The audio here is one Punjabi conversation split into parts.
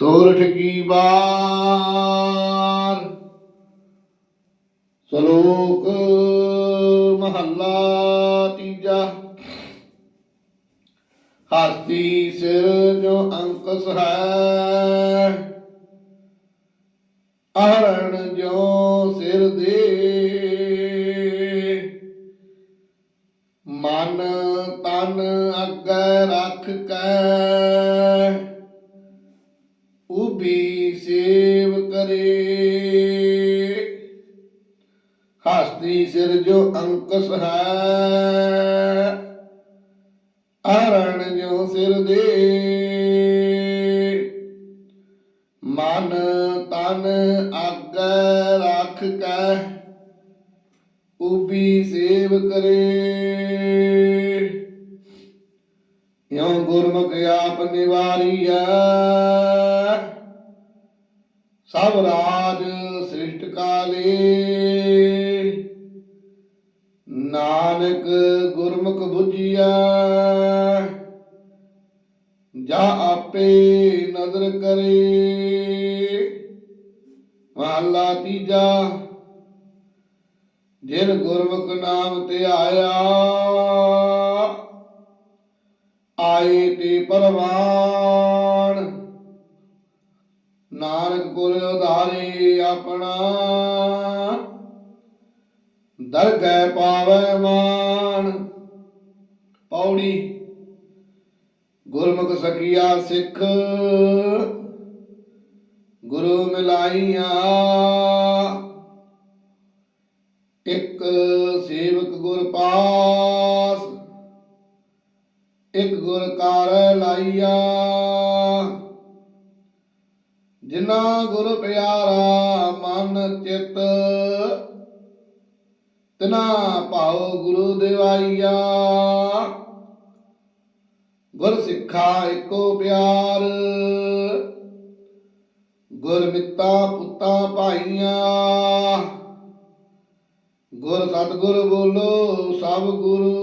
ਸੋਰਠ ਕੀ ਬਾਰ? ਸ਼ਲੋਕ ਮਹੱਲਾ ਤੀਜਾ। ਹਸਤੀ ਸਿਰ ਜੋ ਅੰਕਸ ਹੈ, ਅਹਰਣ ਜੋ ਸਿਰ ਦੇ। ਮਨ ਤਨ ਅੱਗੇ ਰੱਖ ਕੇ ਉਬੀ ਸੇਵ ਕਰੇ। ਹਸਤੀ ਸਿਰ ਜੋ ਅੰਕਸ ਹੈ ਅਰਣ ਜੋ ਸਿਰ ਦੇ। ਮਨ ਤਨ ਅੱਗੇ ਰੱਖ ਕੇ, ਉਬੀ ਸੇਵ ਕਰੇ। ਯੋਂ ਗੁਰਮੁਖ ਆਪ ਨਿਵਾਰੀਐ। ਸਭ ਰਾਜ ਸ੍ਰਿਸ਼ਟ ਕਾਲੇ। ਨਾਨਕ ਗੁਰਮੁਖ 부ਜੀਐ ਜਾ ਆਪੇ ਨਦਰ ਕਰੇ। ਮਹਲਾ ਤੀਜਾ, ਜਿਨ ਗੁਰਮੁਖ ਨਾਮ ਤੇ ਆਇਆ, ਆਏ ਤੇ ਪਰਵਾਨ। ਨਾਨਕ ਗੁਰ ਉਧਾਰੇ ਆਪਣਾ। ਦਰਗਹਿ ਪਾਵੈ ਮਾਨ। ਪੌੜੀ। ਗੁਰਮੁਖ ਸਖੀਆ ਸਿੱਖ। ਗੁਰੂ ਮਿਲਾਈਆ। ਇੱਕ ਸੇਵਕ ਗੁਰ ਪਾਸ। ਇੱਕ ਗੁਰ ਕਾਰ ਲਾਈਆ। ਜਿਨਾ ਗੁਰ ਪਿਆਰਾ ਮਨ ਚਿਤ, ਤਿਨਾ ਭਾਉ ਗੁਰੂ ਦਿਵਾਈਆ। ਗੁਰ ਸਿੱਖਾ ਏਕੋ ਪਿਆਰ, ਗੁਰ ਮਿੱਤਾ ਪੁੱਤਾ ਭਾਈਆਂ। ਗੁਰ ਸਤਿਗੁਰ ਬੋਲੋ ਸਭ ਗੁਰੂ,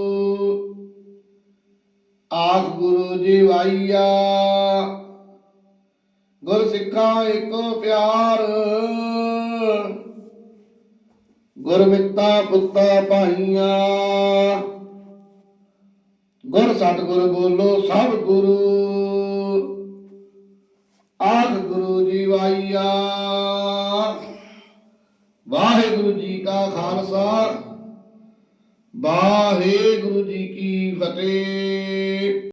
ਆਖ ਗੁਰੂ ਜੀ ਵਾਈਆ। ਗੁਰ ਸਿੱਖਾਂ ਇੱਕੋ ਪਿਆਰ। ਗੁਰ ਮਿੱਤਾ ਪੁੱਤਾ ਭਾਈਆਂ। ਗੁਰ ਸਤਿਗੁਰ ਬੋਲੋ ਸਭ ਗੁਰੂ। ਆਖ ਗੁਰੂ ਜੀ ਵਾਈਆ ਵਾਹਿਗੁਰੂ ਜੀ ਕਾ ਖਾਲਸਾ। ਵਾਹਿਗੁਰੂ ਜੀ ਕੀ ਫਤਿਹ।